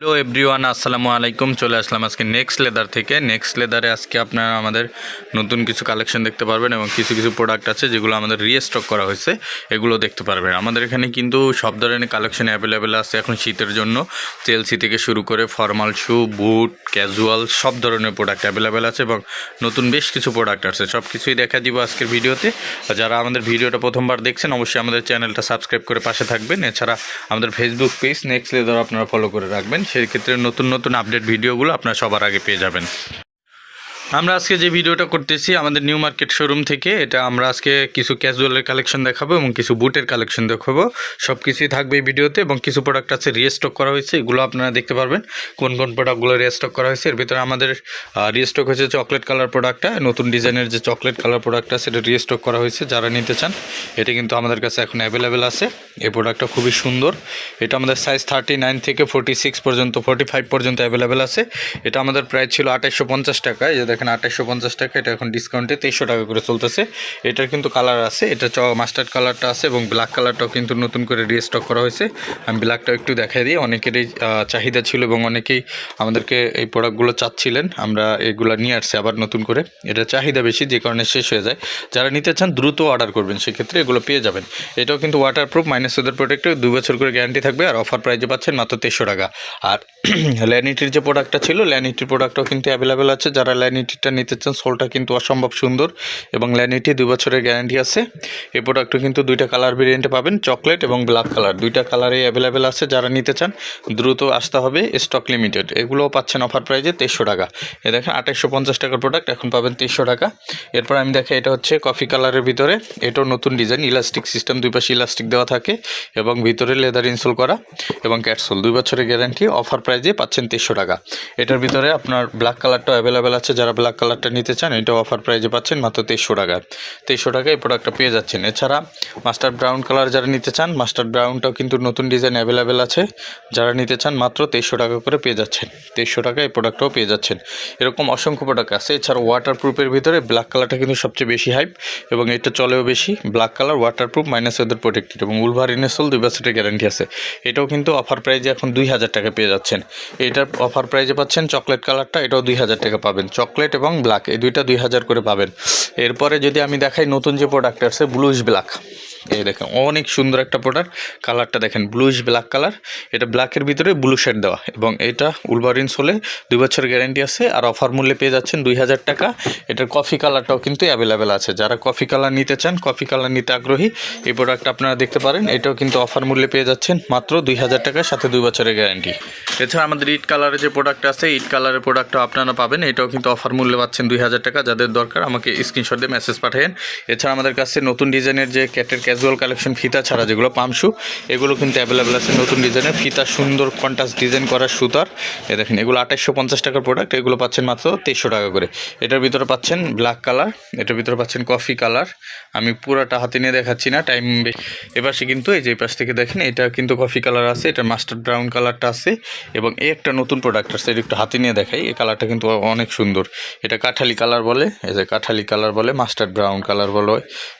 Hello everyone আসসালামু আলাইকুম। চলে আসলাম আজকে নেক্সট লেদার থেকে। নেক্সট লেদারে আজকে আপনারা আমাদের নতুন কিছু কালেকশন দেখতে পারবেন এবং কিছু কিছু প্রোডাক্ট আছে যেগুলো আমাদের রিস্টক করা হয়েছে। এগুলো দেখতে পারবেন। আমাদের এখানে কিন্তু সব ধরনের কালেকশন অ্যাভেলেবেল আছে এখন শীতের জন্য। চেলসি থেকে শুরু করে ফর্মাল শু বুট ক্যাজুয়াল সব ধরনের প্রোডাক্ট অ্যাভেলেবেল আছে এবং নতুন বেশ কিছু প্রোডাক্ট আছে। সব কিছুই দেখা দিব আজকের ভিডিওতে। যারা আমাদের ভিডিওটা প্রথমবার দেখছেন, অবশ্যই আমাদের চ্যানেলটা সাবস্ক্রাইব করে পাশে থাকবেন। এছাড়া আমাদের ফেসবুক পেজ নেক্সট লেদার আপনারা ফলো করে রাখবেন। সেই ক্ষেত্রে নতুন নতুন আপডেট ভিডিওগুলো আপনারা সবার আগে পেয়ে যাবেন। আমরা আজকে যে ভিডিওটা করতেছি, আমাদের নিউ মার্কেট শোরুম থেকে, এটা আমরা আজকে কিছু ক্যাজুয়ালের কালেকশন দেখাবো এবং কিছু বুটের কালেকশন দেখাবো। সব কিছুই থাকবে এই ভিডিওতে এবং কিছু প্রোডাক্ট আছে রিস্টক করা হয়েছে, এগুলো আপনারা দেখতে পারবেন। কোন কোন প্রোডাক্টগুলো রিস্টক করা হয়েছে, এর ভিতরে আমাদের রিস্টক হয়েছে চকলেট কালার প্রোডাক্টটা নতুন ডিজাইনের যে চকলেট কালার প্রোডাক্টটা সেটা রিস্টক করা হয়েছে যারা নিতে চান। এটা কিন্তু আমাদের কাছে এখন অ্যাভেলেবেল আছে। এই প্রোডাক্টটা খুবই সুন্দর। এটা আমাদের সাইজ থার্টি নাইন থেকে ফোর্টি সিক্স পর্যন্ত ফোর্টি ফাইভ পর্যন্ত অ্যাভেলেবেল আছে। এটা আমাদের প্রাইস ছিল আঠাইশশো পঞ্চাশ টাকা। যে দেখেন আঠাইশশো পঞ্চাশ টাকা, এটা এখন ডিসকাউন্টে তেইশশো টাকা করে চলতেছে। এটার কিন্তু কালার আছে, এটা চ মাস্টার্ড কালারটা আছে এবং ব্ল্যাক কালারটাও কিন্তু নতুন করে রিস্টক করা হয়েছে। আমি ব্ল্যাকটাও একটু দেখাই দিই, অনেকেরই চাহিদা ছিল এবং অনেকেই আমাদেরকে এই প্রোডাক্টগুলো চাচ্ছিলেন। আমরা এগুলো নিয়ে আসছি আবার নতুন করে। এটা চাহিদা বেশি, যে কারণে শেষ হয়ে যায়। যারা নিতে চান, দ্রুত অর্ডার করবেন, সেক্ষেত্রে এগুলো পেয়ে যাবেন। এটাও কিন্তু ওয়াটার প্রুফ মাইনাস ওদের প্রোডাক্টে দুই বছর করে গ্যারান্টি থাকবে আর অফার প্রাইজে পাচ্ছেন মাত্র তেইশশো টাকা। আর ল্যানিটির যে প্রোডাক্টটা ছিল ল্যানিটির প্রোডাক্টও কিন্তু অ্যাভেলেবেল আছে। যারা ল্যানিটিটা নিতে চান সোলটা কিন্তু অসম্ভব সুন্দর এবং ল্যানিটি দুই বছরের গ্যারান্টি আছে। এই প্রোডাক্টও কিন্তু দুইটা কালার ভেরিয়েন্টে পাবেন চকলেট এবং ব্ল্যাক কালার দুইটা কালারে অ্যাভেলেবেল আছে, যারা নিতে চান, দ্রুত আসতে হবে স্টক লিমিটেড এগুলোও পাচ্ছেন অফার প্রাইজে তেইশশো টাকা। এ দেখেন, আঠাইশশো পঞ্চাশ টাকার প্রোডাক্ট এখন পাবেন তেইশশো টাকা। এরপর আমি দেখে, এটা হচ্ছে কফি কালারের ভিতরে। এটাও নতুন ডিজাইন ইলাস্টিক সিস্টেম দুই পাশে ইলাস্টিক দেওয়া থাকে এবং ভিতরে লেদার ইনসোল করা এবং ক্যাটসোল দুই বছরের গ্যারান্টি অফার প্রাইজে পাচ্ছেন তেইশশো টাকা। এটার ভিতরে আপনার ব্ল্যাক কালারটাও অ্যাভেলেবেল আছে, যারা ব্ল্যাক কালারটা নিতে চান এটাও অফার প্রাইজে পাচ্ছেন মাত্র তেইশশো টাকা। তেইশশো টাকায় এই প্রোডাক্টটা পেয়ে যাচ্ছেন। এছাড়া মাস্টার্ড ব্রাউন কালার যারা নিতে চান মাস্টার্ড ব্রাউনটাও কিন্তু নতুন ডিজাইন অ্যাভেলেবেল আছে। যারা নিতে চান, মাত্র তেইশশো টাকা করে পেয়ে যাচ্ছেন। তেইশশো টাকা এই প্রোডাক্টটাও পেয়ে যাচ্ছেন। এরকম অসংখ্য প্রোডাক্ট আছে। এছাড়া ওয়াটার প্রুফের ভিতরে ব্ল্যাক কালারটা কিন্তু সবচেয়ে বেশি হাইপ এবং এটা চলেও বেশি। Black colour water proof minus ওদের প্রোটেক্টেড এবং উলভার ইনেসল দুই বছরের গ্যারান্টি আছে। এটাও কিন্তু অফার প্রাইজে এখন দুই হাজার টাকা পেয়ে যাচ্ছেন। এটার অফার প্রাইজে পাচ্ছেন চকলেট কালারটা এটাও দুই হাজার টাকা পাবেন। চকলেট এবং ব্ল্যাক এই দুইটা দুই হাজার করে পাবেন। এরপরে যদি আমি দেখাই নতুন যে প্রোডাক্ট আছে ব্লুইশ ব্ল্যাক এই দেখেন, অনেক সুন্দর একটা প্রোডাক্ট কালারটা দেখেন ব্লুইশ ব্ল্যাক কালার এটা ব্ল্যাকের ভিতরে ব্লু শেড দেওয়া। এবং এটা উলভারিন্স হলে দুই বছর গ্যারেন্টি আছে। আর অফার মূল্যে পেয়ে যাচ্ছেন দুই হাজার টাকা। এটার কফি কালারটাও কিন্তু অ্যাভেলেবেল আছে। যারা কফি কালার নিতে চান কফি কালার নিতে আগ্রহী, এই প্রোডাক্ট আপনারা দেখতে পারেন। এটাও কিন্তু অফার মূল্যে পেয়ে যাচ্ছেন মাত্র দুই হাজার টাকার সাথে দুই বছরের গ্যারান্টি এছাড়া আমাদের ইট কালারের যে প্রোডাক্ট আছে ইট কালারের প্রোডাক্টটা আপনারা পাবেন। এটাও কিন্তু অফার মূল্যে পাচ্ছেন দুই হাজার টাকা। যাদের দরকার, আমাকে স্ক্রিনশট দিয়ে মেসেজ পাঠাবেন এছাড়া আমাদের কাছে নতুন ডিজাইনের যে ক্যাটের ক্যাজুয়াল কালেকশন ফিতা ছাড়া যেগুলো পামশু এগুলো কিন্তু অ্যাভেলেবেল আছে নতুন ডিজাইনের ফিতা সুন্দর কন্টাস ডিজাইন করা সুতার। এ দেখেন, এগুলো আঠাইশশো পঞ্চাশ টাকার প্রোডাক্ট এগুলো পাচ্ছেন মাত্র তেইশশো টাকা করে। এটার ভিতরে পাচ্ছেন ব্ল্যাক কালার এটার ভিতরে পাচ্ছেন কফি কালার আমি পুরাটা হাতে নিয়ে দেখাচ্ছি না টাইম এবার সে কিন্তু এই যে পাশ থেকে দেখেন, এটা কিন্তু কফি কালার আছে, এটা মাস্টার ব্রাউন কালারটা আছে, এবং এই একটা নতুন প্রোডাক্ট আছে, এটা একটু হাতে নিয়ে দেখাই, এই কালারটা কিন্তু অনেক সুন্দর। এটা কাঠালি কালার বলে, এই যে কাঠালি কালার বলে মাস্টার ব্রাউন কালার বলে,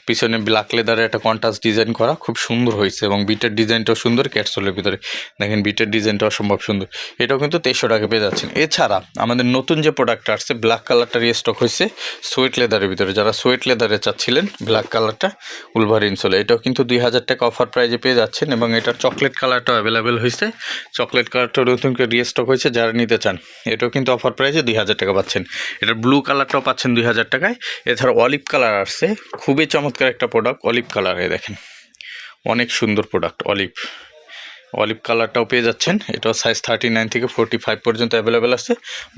পিছনে ব্ল্যাক লেদারে একটা কন্ট্রাস্ট ডিজাইন করা খুব সুন্দর হয়েছে এবং বিটের ডিজাইনটাও সুন্দর ক্যাটসোলের ভিতরে। দেখেন বিটের ডিজাইনটাও অসম্ভব সুন্দর। এটাও কিন্তু তেইশশো টাকা পেয়ে যাচ্ছেন। এছাড়া আমাদের নতুন যে প্রোডাক্টটা আসছে ব্ল্যাক কালারটা রিস্টক হয়েছে সোয়েট লেদারের ভিতরে। যারা সোয়েট লেদারে চাচ্ছিলেন ব্ল্যাক কালারটা উলভার ইনসোলে এটাও কিন্তু দুই হাজার টাকা অফার প্রাইজে পেয়ে যাচ্ছেন এবং এটার চকলেট কালারটাও অ্যাভেলেবেল হয়েছে। চকলেট কালারটাও নতুন করে রিস্টক হয়েছে, যারা নিতে চান। এটাও কিন্তু অফার প্রাইজে দুই হাজার টাকা পাচ্ছেন। এটার ব্লু কালারটাও পাচ্ছেন দুই হাজার টাকায়। এছাড়া অলিভ কালার আসছে। খুবই চমৎকার একটা প্রোডাক্ট অলিভ কালার এই দেখেন। অনেক সুন্দর প্রোডাক্ট অলিভ অলিভ কালারটাও পেয়ে যাচ্ছেন। এটাও সাইজ থার্টি নাইন থেকে ফোরটি ফাইভ পর্যন্ত অ্যাভেলেবেল আছে।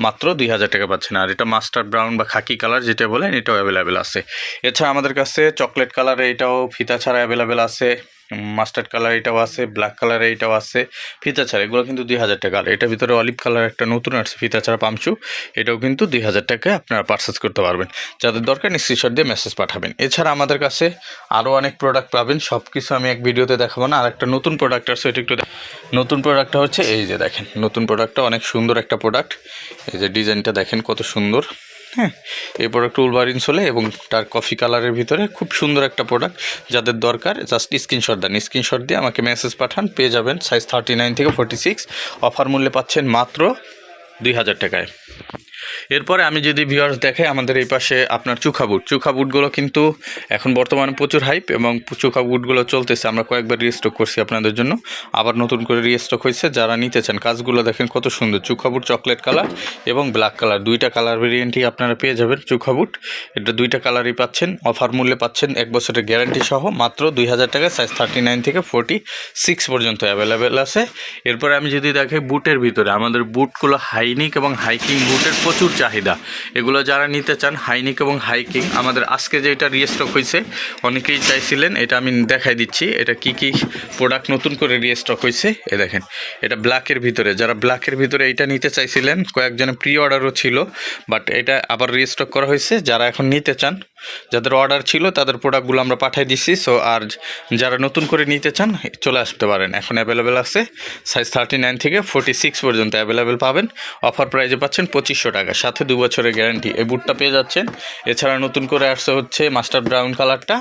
মাত্র দুই হাজার টাকা পাচ্ছেন। আর এটা মাস্টার ব্রাউন বা খাকি কালার যেটা বলেন, এটাও অ্যাভেলেবেল আছে। এছাড়া আমাদের কাছে চকলেট কালার এটাও ফিতা ছাড়া অ্যাভেলেবেল আছে। মাস্টার্ড কালার এটাও আছে ব্ল্যাক কালার এটাও আছে, ফিতা ছাড়া, এগুলো কিন্তু দুই হাজার টাকা। আর এটার ভিতরে অলিভ কালার একটা নতুন আসছে, ফিতা ছাড়া পামচু এটাও কিন্তু দুই হাজার টাকায় আপনারা পারচেস করতে পারবেন। যাদের দরকার স্ক্রিনশট দিয়ে মেসেজ পাঠাবেন। এছাড়া আমাদের কাছে আরও অনেক প্রোডাক্ট পাবেন সব কিছু আমি এক ভিডিওতে দেখাবো না আর একটা নতুন প্রোডাক্ট আসছে এটা একটু নতুন প্রোডাক্টটা হচ্ছে, এই যে দেখেন, নতুন প্রোডাক্টটা অনেক সুন্দর একটা প্রোডাক্ট এই যে ডিজাইনটা দেখেন, কত সুন্দর। হ্যাঁ। এই প্রোডাক্ট উলভারিন ইনসোলে এবং তার কফি কালারের ভিতরে খুব সুন্দর একটা প্রোডাক্ট যাদের দরকার জাস্ট স্ক্রিনশট দেন। স্ক্রিনশট দিয়ে আমাকে মেসেজ পাঠান, পেয়ে যাবেন সাইজ থার্টি নাইন থেকে ফোর্টি সিক্স অফার মূল্যে পাচ্ছেন মাত্র দুই হাজার টাকায়। এরপরে আমি যদি ভিউয়ার্স দেখে আমাদের এই পাশে আপনার চুখা বুট চুখা বুটগুলো কিন্তু এখন বর্তমানে প্রচুর হাইপ এবং চুখা বুটগুলো চলতেছে। আমরা কয়েকবার রিস্টক করছি আপনাদের জন্য। আবার নতুন করে রিস্টক হয়েছে। যারা নিতে চান, কাজগুলো দেখেন কত সুন্দর। চুখা বুট চকলেট কালার এবং ব্ল্যাক কালার দুইটা কালার ভেরিয়েন্টই আপনারা পেয়ে যাবেন চুখা বুট এটা দুইটা কালারই পাচ্ছেন। অফার মূল্যে পাচ্ছেন এক বছরের গ্যারান্টি সহ মাত্র দুই হাজার টাকা সাইজ থার্টি নাইন থেকে ফোর্টি সিক্স পর্যন্ত অ্যাভেলেবেল আছে। এরপরে আমি যদি দেখি বুটের ভিতরে, আমাদের বুটগুলো হাইনিক এবং হাইকিং বুটের প্রচুর চাহিদা। এগুলো যারা নিতে চান, হাইনিক এবং হাইকিং, আমাদের আজকে যে এটা রিস্টক হয়েছে অনেকেই চাইছিলেন, এটা আমি দেখাই দিচ্ছি, এটা কি কি প্রোডাক্ট নতুন করে রিস্টক হয়েছে এ দেখেন, এটা ব্ল্যাকের ভিতরে, যারা ব্ল্যাকের ভিতরে এটা নিতে চাইছিলেন, কয়েকজনের প্রি অর্ডারও ছিল বাট এটা আবার রিস্টক করা হয়েছে যারা এখন নিতে চান যাদের অর্ডার ছিল, তাদের প্রোডাক্টগুলো আমরা পাঠিয়ে দিচ্ছি সো আর যারা নতুন করে নিতে চান, চলে আসতে পারেন। এখন অ্যাভেলেবেল আছে সাইজ থার্টি নাইন থেকে ফোর্টি সিক্স পর্যন্ত অ্যাভেলেবেল পাবেন। অফার প্রাইজে পাচ্ছেন পঁচিশশো টাকা। সাথে দু বছরের গ্যারান্টি এই বুটটা পেয়ে যাচ্ছেন। এছাড়া নতুন করে আসছে হচ্ছে মাস্টার ব্রাউন কালারটা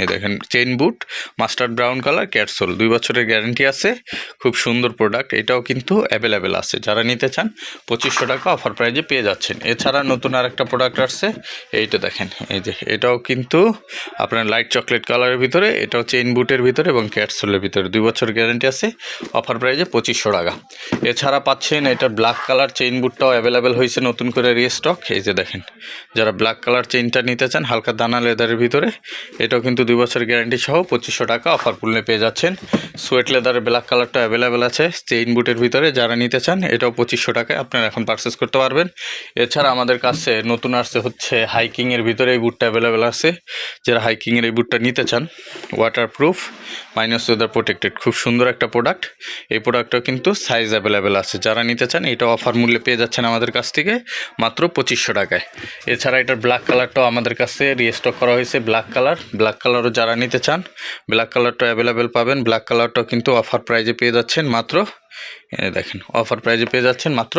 এই দেখেন chain boot master brown colour cat sole দুই বছরের গ্যারান্টি আছে। খুব সুন্দর প্রোডাক্ট এটাও কিন্তু অ্যাভেলেবেল আছে। যারা নিতে চান, পঁচিশশো টাকা অফার প্রাইজে পেয়ে যাচ্ছেন। এছাড়া নতুন আরেকটা প্রোডাক্ট আসছে। এইটা দেখেন, এই যে এটাও কিন্তু আপনার লাইট চকলেট কালারের ভিতরে এটাও চেইন বুটের ভিতরে এবং ক্যাটসোলের ভিতরে। দুই বছর গ্যারান্টি আছে অফার প্রাইজে পঁচিশশো টাকা। এছাড়া পাচ্ছেন এটা ব্ল্যাক কালার চেইন বুটটাও অ্যাভেলেবেল হয়েছে নতুন করে রিস্টক এই যে দেখেন, যারা ব্ল্যাক কালার চেইনটা নিতে চান, হালকা দানা লেদারের ভিতরে, এটাও কিন্তু দুই বছর গ্যারান্টি সহ পঁচিশশো টাকা অফার মূল্যে পেয়ে যাচ্ছেন। সোয়েট লেদারের ব্ল্যাক কালারটা অ্যাভেলেবেল আছে চেইন বুটের ভিতরে যারা নিতে চান, এটাও পঁচিশশো টাকায় আপনারা এখন পারচেস করতে পারবেন। এছাড়া আমাদের কাছে নতুন আসছে হচ্ছে হাইকিংয়ের ভিতরে এই বুটটা অ্যাভেলেবেল আছে। যারা হাইকিংয়ের এই বুটটা নিতে চান ওয়াটারপ্রুফ মাইনাস ওয়েদার প্রোটেক্টেড খুব সুন্দর একটা প্রোডাক্ট এই প্রোডাক্টটাও কিন্তু সাইজ অ্যাভেলেবেল আছে। যারা নিতে চান, এটা অফার মূল্যে পেয়ে যাচ্ছেন আমাদের কাছ থেকে মাত্র পঁচিশশো টাকায়। এছাড়া এটার ব্ল্যাক কালারটাও আমাদের কাছে রিস্টক করা হয়েছে ব্ল্যাক কালার ব্ল্যাক কালারও যারা নিতে চান ব্ল্যাক কালারটা অ্যাভেলেবেল পাবেন। ব্ল্যাক কালারটাও কিন্তু অফার প্রাইজে পেয়ে যাচ্ছেন মাত্র দেখেন অফার প্রাইজে পেয়ে যাচ্ছেন মাত্র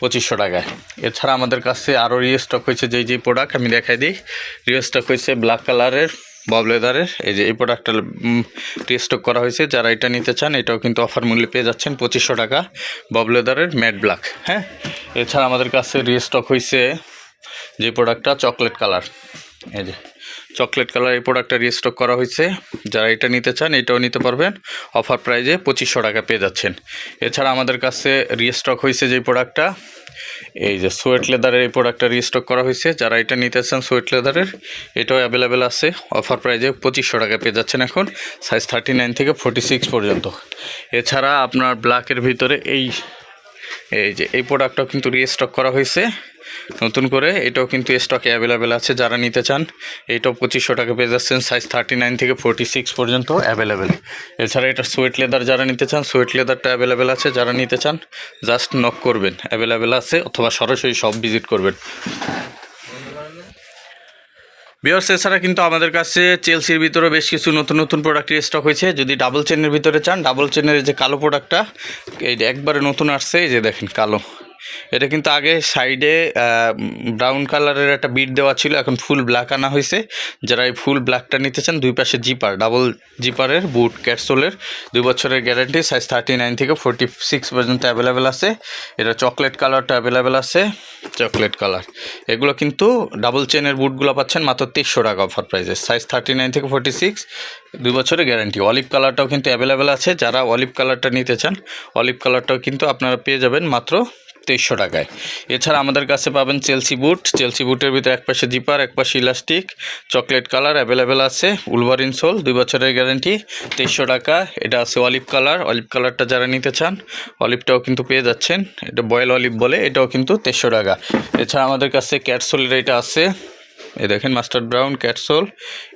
পঁচিশশো টাকায়। এছাড়া আমাদের কাছে আরও রিস্টক হয়েছে যেই যেই প্রোডাক্ট আমি দেখাই দিই। রিস্টক হয়েছে ব্ল্যাক কালারের ববলেদারের এই যে এই প্রোডাক্টটা রিস্টক করা হয়েছে। যারা এটা নিতে চান, এটাও কিন্তু অফার মূল্যে পেয়ে যাচ্ছেন পঁচিশশো টাকা ববলেদারের ম্যাট ব্ল্যাক হ্যাঁ? এছাড়া আমাদের কাছে রিস্টক হয়েছে যে প্রোডাক্টটা চকলেট কালার এই যে চকলেট কালার এই প্রোডাক্টটা রিস্টক করা হয়েছে। যারা এটা নিতে চান, এটাও নিতে পারবেন। অফার প্রাইজে পঁচিশশো টাকা পেয়ে যাচ্ছেন। এছাড়া আমাদের কাছে রিস্টক হয়েছে যে প্রোডাক্টটা, এই যে সোয়েট লেদারের এই প্রোডাক্টটা রিস্টক করা হয়েছে। যারা এটা নিতে চান সোয়েট লেদারের এটাও অ্যাভেলেবেল আছে। অফার প্রাইজে পঁচিশশো টাকা পেয়ে যাচ্ছেন এখন সাইজ থার্টি নাইন থেকে ফোর্টি সিক্স পর্যন্ত। এছাড়া আপনার ব্ল্যাকের ভিতরে এই এই যে, এই প্রোডাক্টটাও কিন্তু রিস্টক করা হয়েছে। নতুন করে এটাও কিন্তু স্টকে অ্যাভেলেবেল আছে, যারা নিতে চান। এইটাও পঁচিশশো টাকা পেয়ে যাচ্ছেন সাইজ থার্টি নাইন থেকে ফোর্টি সিক্স পর্যন্ত অ্যাভেলেবেল এছাড়া এটা সোয়েট লেদার যারা নিতে চান সোয়েট লেদারটা অ্যাভেলেবেল আছে, যারা নিতে চান জাস্ট নক করবেন। অ্যাভেলেবেল আছে অথবা সরাসরি সব ভিজিট করবেন। বিয়ার্স এছাড়া কিন্তু আমাদের কাছে চেলসির ভিতরে বেশ কিছু নতুন নতুন প্রোডাক্টের স্টক হয়েছে। যদি ডাবল চেনের ভিতরে চান ডাবল চেনের যে কালো প্রোডাক্টটা এই একবারে নতুন আসছে, এই যে দেখেন কালো। এটা কিন্তু আগে সাইডে ব্রাউন কালারের একটা বিট দেওয়া ছিল, এখন ফুল ব্ল্যাক আনা হয়েছে। যারা এই ফুল ব্ল্যাকটা নিতে চান, দুই পাশে জিপার ডাবল জিপারের বুট ক্যাটসোলের দুই বছরের গ্যারান্টি সাইজ থার্টি নাইন থেকে ফোর্টি সিক্স পর্যন্ত অ্যাভেলেবেল আছে। এটা চকলেট কালারটা অ্যাভেলেবেল আছে চকলেট কালার এগুলো কিন্তু ডাবল চেনের বুটগুলো পাচ্ছেন, মাত্র তেইশশো টাকা অফার প্রাইসে সাইজ থার্টি নাইন থেকে ফোর্টি সিক্স দুই বছরের গ্যারান্টি অলিভ কালারটাও কিন্তু অ্যাভেলেবেল আছে, যারা অলিভ কালারটা নিতে চান অলিভ কালারটাও কিন্তু আপনারা পেয়ে যাবেন মাত্র তেইশশো টাকায়। এছাড়া আমাদের কাছে পাবেন চেলসি বুট চেলসি বুটের ভিতরে এক পাশে জিপার এক পাশে ইলাস্টিক চকলেট কালার অ্যাভেলেবেল আছে উলভার ইনসোল দুই বছরের গ্যারেন্টি তেইশশো টাকা। এটা আছে অলিভ কালার অলিভ কালারটা যারা নিতে চান অলিভটাও কিন্তু পেয়ে যাচ্ছেন। এটা বয়েল অলিভ বলে, এটাও কিন্তু তেইশশো টাকা। এছাড়া আমাদের কাছে ক্যাটসোলের এটা আছে এই দেখেন মাস্টার ব্রাউন ক্যাটসোল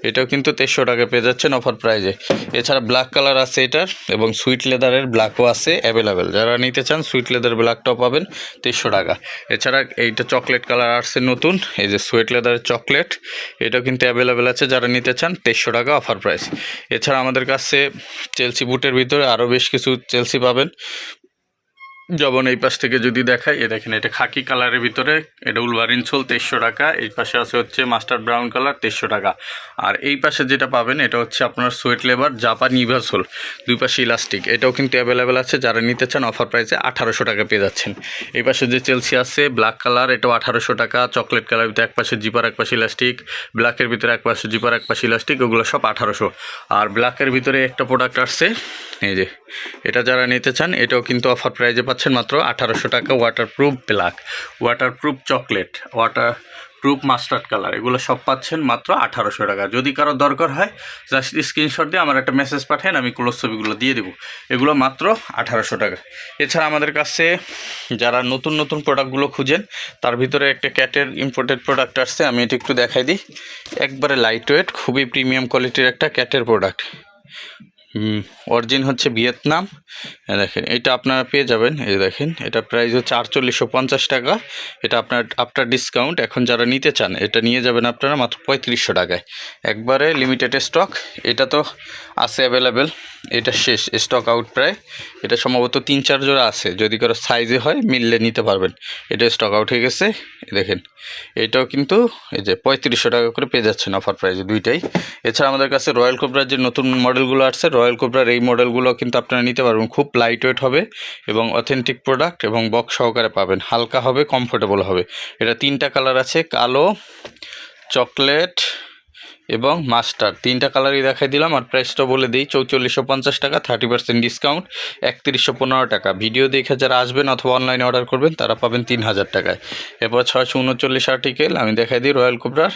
এটাও কিন্তু তেইশশো টাকা পেয়ে যাচ্ছেন অফার প্রাইজে। এছাড়া ব্ল্যাক কালার আছে এটার এবং সুইট লেদারের ব্ল্যাকও আছে অ্যাভেলেবেল। যারা নিতে চান, সুইট লেদার ব্ল্যাকটাও পাবেন তেইশশো টাকা। এছাড়া এইটা চকলেট কালার আসছে নতুন, এই যে সুইট লেদারের চকলেট, এটাও কিন্তু অ্যাভেলেবেল আছে। যারা নিতে চান, তেইশশো টাকা অফার প্রাইস। এছাড়া আমাদের কাছে চেলসি বুটের ভিতরে আরও বেশ কিছু চেলসি পাবেন। যেমন এই পাশ থেকে যদি দেখাই, এ দেখেন, এটা খাকি কালারের ভিতরে, এটা উলভারিন সোল তেইশশো টাকা। এই পাশে আছে হচ্ছে মাস্টার ব্রাউন কালার, তেইশশো টাকা। আর এই পাশে যেটা পাবেন, এটা হচ্ছে আপনার সোয়েট লেবার জাপান ইভাসোল দুই পাশে ইলাস্টিক। এটাও কিন্তু অ্যাভেলেবেল আছে, যারা নিতে চান অফার প্রাইসে আঠারোশো টাকা পেয়ে যাচ্ছেন। এই পাশে যে চেলসি আছে ব্ল্যাক কালার এটাও আঠারোশো টাকা। চকলেট কালার ভিতরে এক পাশে জিপার এক পাশে ইলাস্টিক ব্ল্যাকের ভিতরে এক পাশে জিপার এক পাশে ইলাস্টিক ওগুলো সব আঠারোশো। আর ব্ল্যাকের ভিতরে একটা প্রোডাক্ট আসছে এই যে, এটা যারা নিতে চান, এটাও কিন্তু অফার প্রাইজে পাচ্ছেন মাত্র আঠারোশো টাকা waterproof black waterproof chocolate water proof mustard colour এগুলো সব পাচ্ছেন মাত্র আঠারোশো টাকা। যদি কারও দরকার হয় জাস্ট স্ক্রিনশট দিয়ে আমার একটা মেসেজ পাঠান, আমি ক্লোজ ছবিগুলো দিয়ে দেবো। এগুলো মাত্র আঠারোশো টাকা। এছাড়া আমাদের কাছে যারা নতুন নতুন প্রোডাক্টগুলো খুঁজেন, তার ভিতরে একটা ক্যাটের ইম্পোর্টেড প্রোডাক্ট আসছে, আমি এটা একটু দেখাই দিই। একবারে লাইট ওয়েট খুবই প্রিমিয়াম কোয়ালিটির একটা ক্যাটের প্রোডাক্ট অরিজিন হচ্ছে ভিয়েতনাম। দেখেন, এটা আপনারা পেয়ে যাবেন, এই দেখেন, এটা প্রাইস হচ্ছে আটচল্লিশশো পঞ্চাশ টাকা। এটা আপনার আফটার ডিসকাউন্ট এখন যারা নিতে চান, এটা নিয়ে যাবেন আপনারা মাত্র পঁয়ত্রিশশো টাকায়। একবারে লিমিটেড স্টক এটা তো আছে অ্যাভেলেবেল এটা শেষ স্টক আউট প্রায়। এটা সম্ভবত তিন, চার জোড়া আছে, যদি কারও সাইজে হয়, মিললে নিতে পারবেন। এটা স্টক আউট হয়ে গেছে দেখেন। এটাও কিন্তু, এই যে পঁয়ত্রিশশো টাকা করে পেয়ে যাচ্ছেন অফার প্রাইজে দুইটাই। এছাড়া আমাদের কাছে রয়্যাল কোবরার যে নতুন মডেলগুলো আসছে রয়্যাল কোবরার এই মডেলগুলো কিন্তু আপনারা নিতে পারবেন। খুব লাইট ওয়েট হবে এবং অথেন্টিক প্রোডাক্ট এবং বক্স সহকারে পাবেন। হালকা হবে কমফোর্টেবল হবে। এটা তিনটা কালার আছে, কালো চকলেট এবং মাস্টার। তিনটা কালারই দেখাই দিলাম আর প্রাইসটা বলে দিই। চৌচল্লিশশো পঞ্চাশ টাকা থার্টি পার্সেন্ট ডিসকাউন্ট একত্রিশশো পনেরো টাকা। ভিডিও দেখে যারা আসবেন অথবা অনলাইনে অর্ডার করবেন, তারা পাবেন তিন হাজার টাকায়। এরপর ছয়শো উনচল্লিশ আর্টিকেল আমি দেখাই দিই রয়্যাল কোবরার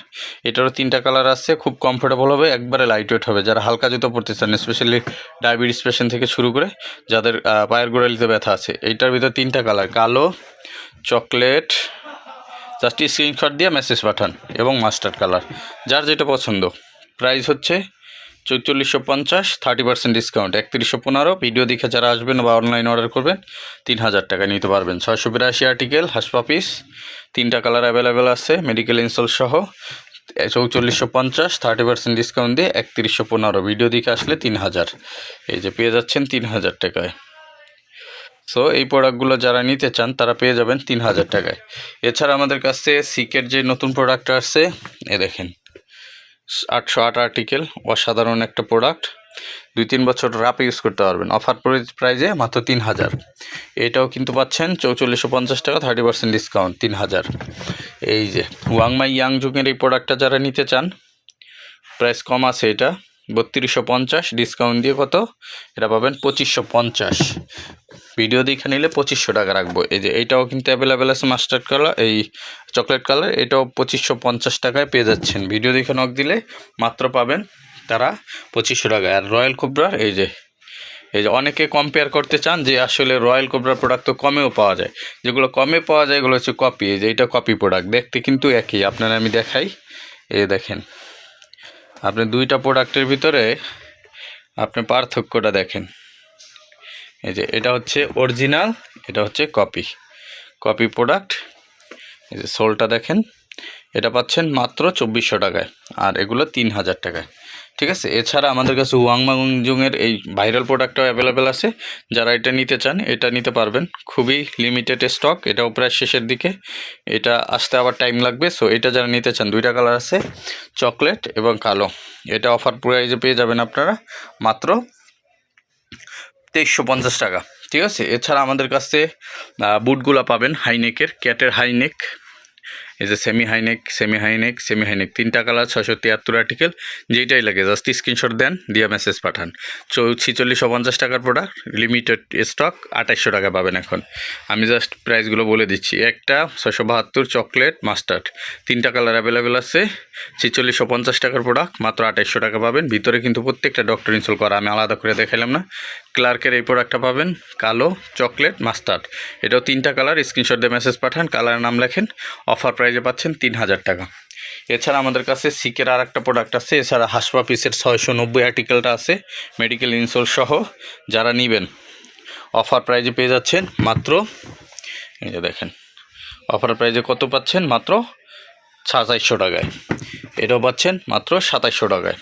এটারও তিনটা কালার আছে, খুব কমফোর্টেবল হবে, একবারে লাইট ওয়েট হবে। যারা হালকা জুতো পড়তে চান স্পেশালি ডায়াবেটিস পেশেন্ট থেকে শুরু করে, যাদের পায়ের গোড়ালিতে ব্যথা আছে, এইটার ভিতর তিনটা কালার, কালো চকলেট জাস্ট স্ক্রিনশট দিয়ে মেসেজ পাঠান এবং মাস্টার্ড কালার যার যেটা পছন্দ। প্রাইস হচ্ছে চৌচল্লিশশো পঞ্চাশ থার্টি পার্সেন্ট ডিসকাউন্ট একত্রিশশো পনেরো ভিডিও দেখে যারা আসবেন বা অনলাইন অর্ডার করবেন তিন হাজার টাকা নিতে পারবেন। ছয়শো বিরাশি আর্টিকেল হাসপাপিস তিনটা কালার অ্যাভেলেবেল আছে মেডিকেল ইনসোল সহ। চৌচল্লিশশো পঞ্চাশ থার্টি পার্সেন্ট ডিসকাউন্ট দিয়ে একত্রিশশো পনেরো ভিডিও দেখে আসলে তিন হাজার এই যে পেয়ে যাচ্ছেন তিন হাজার টাকায়। সো এই প্রোডাক্টগুলো যারা নিতে চান, তারা পেয়ে যাবেন তিন হাজার টাকায়। এছাড়া আমাদের কাছে সিকের যে নতুন প্রোডাক্ট আসছে, এ দেখেন, আটশো আট আর্টিকেল অসাধারণ একটা প্রোডাক্ট দুই তিন বছর রাপ ইউজ করতে পারবেন। অফার প্রাইজে মাত্র তিন হাজার এটাও কিন্তু পাচ্ছেন চৌচল্লিশশো পঞ্চাশ টাকা থার্টি পার্সেন্ট ডিসকাউন্ট তিন হাজার এই যে ওয়াংমাই ইয়াং যুগের এই প্রোডাক্টটা যারা নিতে চান প্রাইস কম আছে এটা। বত্রিশশো পঞ্চাশ ডিসকাউন্ট দিয়ে কত? এটা পাবেন পঁচিশশো পঞ্চাশ। ভিডিও দেখে নিলে পঁচিশশো টাকা রাখব। এই যে এইটাও কিন্তু অ্যাভেলেবেল আছে মাস্টার্ড কালার এই চকলেট কালার এটাও পঁচিশশো পঞ্চাশ টাকায় পেয়ে যাচ্ছেন। ভিডিও দেখে নক দিলে মাত্র পাবেন তারা পঁচিশশো টাকায় আর রয়্যাল কোবরার এই যে এই যে অনেকে কম্পেয়ার করতে চান যে আসলে রয়্যাল কোবরার প্রোডাক্ট তো কমেও পাওয়া যায়। যেগুলো কমে পাওয়া যায় এগুলো হচ্ছে কপি এই যে এটা কপি প্রোডাক্ট দেখতে কিন্তু একই। আপনারা আমি দেখাই। এই দেখেন। আপনি দুইটা প্রোডাক্টের ভিতরে আপনি পার্থক্যটা দেখেন। এই যে এটা হচ্ছে অরিজিনাল, এটা হচ্ছে কপি। কপি প্রোডাক্ট, এই যে সোলটা দেখেন, এটা পাচ্ছেন মাত্র চব্বিশশো টাকায়, আর এগুলো তিন হাজার টাকায়। ঠিক আছে? এছাড়া আমাদের কাছে ওয়াংমাংজুংয়ের এই ভাইরাল প্রোডাক্টটাও অ্যাভেলেবেল আছে। যারা এটা নিতে চান, এটা নিতে পারবেন। খুবই লিমিটেড স্টক এটাও প্রায় শেষের দিকে। এটা আসতে আবার টাইম লাগবে। সো এটা যারা নিতে চান, দুইটা কালার আছে চকলেট এবং কালো। এটা অফার প্রাইজে পেয়ে যাবেন আপনারা মাত্র তেইশশো পঞ্চাশ টাকা। ঠিক আছে? এছাড়া আমাদের কাছে বুটগুলো পাবেন হাইনেকের ক্যাটের হাইনেক এই যে semi high neck semi high neck semi high neck তিনটা কালার ছশো তিয়াত্তর আর্টিকেল যেইটাই লাগে জাস্ট স্ক্রিনশট দেন, দিয়ে মেসেজ পাঠান। চৌ ছিচল্লিশশো পঞ্চাশ টাকার প্রোডাক্ট লিমিটেড স্টক আঠাইশশো টাকা পাবেন এখন। আমি জাস্ট প্রাইসগুলো বলে দিচ্ছি। একটা ছশো বাহাত্তর চকলেট মাস্টার্ড তিনটা কালার অ্যাভেলেবেল আছে। ছিচল্লিশশো পঞ্চাশ টাকার প্রোডাক্ট মাত্র আঠাইশশো টাকা পাবেন। ভিতরে কিন্তু প্রত্যেকটা ডক্টর ইনস্টল করা, আমি আলাদা করে দেখাইলাম না। ক্লার্কের এই প্রোডাক্টটা পাবেন, কালো, চকলেট, মাস্টার্ড। এটাও তিনটা কালার, স্ক্রিনশট দিয়ে মেসেজ পাঠান, কালারের নাম লেখেন, অফার প্রাইজে পাচ্ছেন তিন হাজার টাকা। এছাড়া আমাদের কাছে সিকের আর একটা প্রোডাক্ট আছে, এছাড়া হাসপা পিসের ছয়শো নব্বই আর্টিকেলটা আছে, মেডিকেল ইনসোল সহ, যারা নেবেন, অফার প্রাইজে পেয়ে যাচ্ছেন মাত্র, এই যে দেখেন, অফার প্রাইজে কত পাচ্ছেন মাত্র সাতাইশশো টাকায়। এটাও পাচ্ছেন মাত্র সাতাইশশো টাকায়।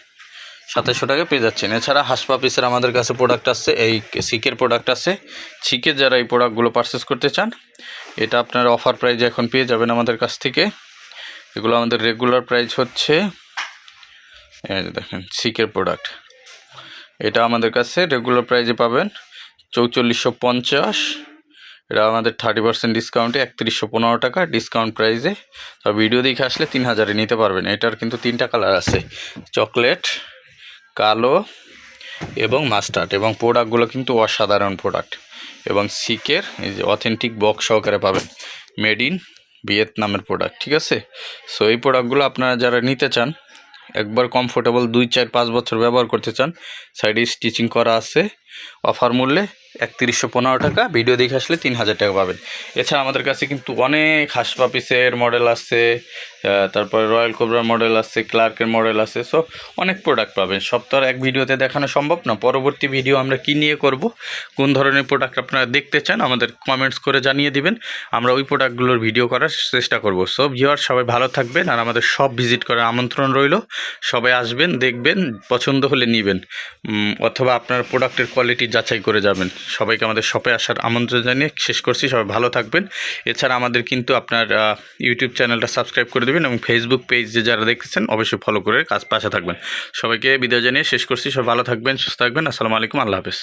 সাতাশশো টাকা পেয়ে যাচ্ছেন। এছাড়া হাসপা পিসের আমাদের কাছে প্রোডাক্ট আছে এই সিকের প্রোডাক্ট আছে সিকের যারা এই প্রোডাক্টগুলো পারচেস করতে চান, এটা আপনার অফার প্রাইজে এখন পেয়ে যাবেন আমাদের কাছ থেকে। এগুলো আমাদের রেগুলার প্রাইস হচ্ছে দেখেন, সিকের প্রোডাক্ট এটা আমাদের কাছে রেগুলার প্রাইজে পাবেন চৌচল্লিশশো পঞ্চাশ। এটা আমাদের থার্টি পার্সেন্ট ডিসকাউন্টে একত্রিশশো পনেরো টাকা ডিসকাউন্ট প্রাইসে তো ভিডিও দেখে আসলে তিন হাজারে নিতে পারবেন। এটার কিন্তু তিনটা কালার আছে চকলেট কালো এবং মাস্টার্ড এবং প্রোডাক্টগুলো কিন্তু অসাধারণ প্রোডাক্ট এবং সিকের, এই যে অথেন্টিক বক্স সহকারে পাবেন। মেড ইন ভিয়েতনামের প্রোডাক্ট ঠিক আছে? সো এই প্রোডাক্টগুলো আপনারা যারা নিতে চান, একবার কমফোর্টেবল দুই, চার, পাঁচ বছর ব্যবহার করতে চান সাইডে স্টিচিং করা আছে অফার মূল্যে। একত্রিশশো পনেরো টাকা। ভিডিও দেখে আসলে তিন হাজার টাকা পাবেন। এছাড়া আমাদের কাছে কিন্তু অনেক হাসপা পিসের মডেল আছে তারপরে রয়্যাল কোবরার মডেল আছে, ক্লার্কের মডেল আছে সো অনেক প্রোডাক্ট পাবেন। সব তো এক ভিডিওতে দেখানো সম্ভব না, পরবর্তী ভিডিও আমরা কী নিয়ে করব, কোন ধরনের প্রোডাক্ট আপনারা দেখতে চান আমাদের কমেন্টস করে জানিয়ে দিবেন। আমরা ওই প্রোডাক্টগুলোর ভিডিও করার চেষ্টা করব। সো ভিওয়ার সবাই ভালো থাকবেন আর আমাদের সব ভিজিট করার আমন্ত্রণ রইল। সবাই আসবেন, দেখবেন, পছন্দ হলে নেবেন অথবা আপনার প্রোডাক্টের কোয়ালিটি যাচাই করে যাবেন। সবাইকে আমাদের শপে আসার আমন্ত্রণ জানিয়ে শেষ করছি। সবাই ভালো থাকবেন। এছাড়া আমাদের কিন্তু আপনার ইউটিউব চ্যানেলটা সাবস্ক্রাইব করে দেবেন এবং ফেসবুক পেজ যে যারা দেখতেছেন, অবশ্যই ফলো করে কাজ পাশে থাকবেন। সবাইকে বিদায় জানিয়ে শেষ করছি। সবাই ভালো থাকবেন, সুস্থ থাকবেন। আসসালামু আলাইকুম। আল্লাহ হাফেজ।